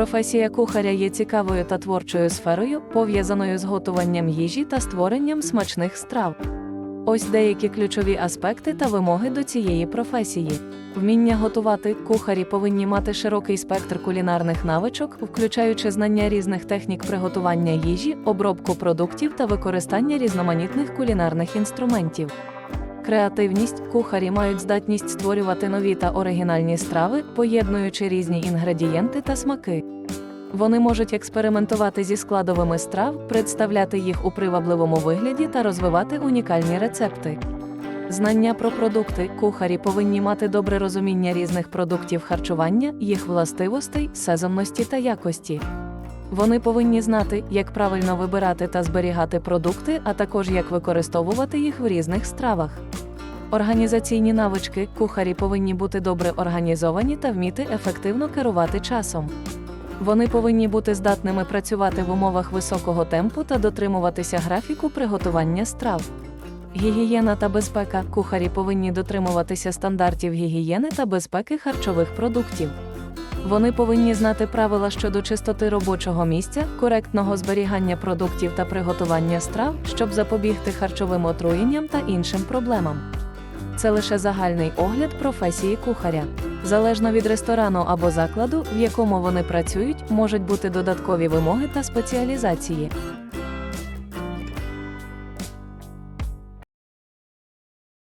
Професія кухаря є цікавою та творчою сферою, пов'язаною з готуванням їжі та створенням смачних страв. Ось деякі ключові аспекти та вимоги до цієї професії. Вміння готувати кухарі повинні мати широкий спектр кулінарних навичок, включаючи знання різних технік приготування їжі, обробку продуктів та використання різноманітних кулінарних інструментів. Креативність кухарі мають здатність створювати нові та оригінальні страви, поєднуючи різні інгредієнти та смаки. Вони можуть експериментувати зі складовими страв, представляти їх у привабливому вигляді та розвивати унікальні рецепти. Знання про продукти кухарі повинні мати добре розуміння різних продуктів харчування, їх властивостей, сезонності та якості. Вони повинні знати, як правильно вибирати та зберігати продукти, а також як використовувати їх в різних стравах. Організаційні навички кухарі повинні бути добре організовані та вміти ефективно керувати часом. Вони повинні бути здатними працювати в умовах високого темпу та дотримуватися графіку приготування страв. Гігієна та безпека кухарі повинні дотримуватися стандартів гігієни та безпеки харчових продуктів. Вони повинні знати правила щодо чистоти робочого місця, коректного зберігання продуктів та приготування страв, щоб запобігти харчовим отруєнням та іншим проблемам. Це лише загальний огляд професії кухаря. Залежно від ресторану або закладу, в якому вони працюють, можуть бути додаткові вимоги та спеціалізації.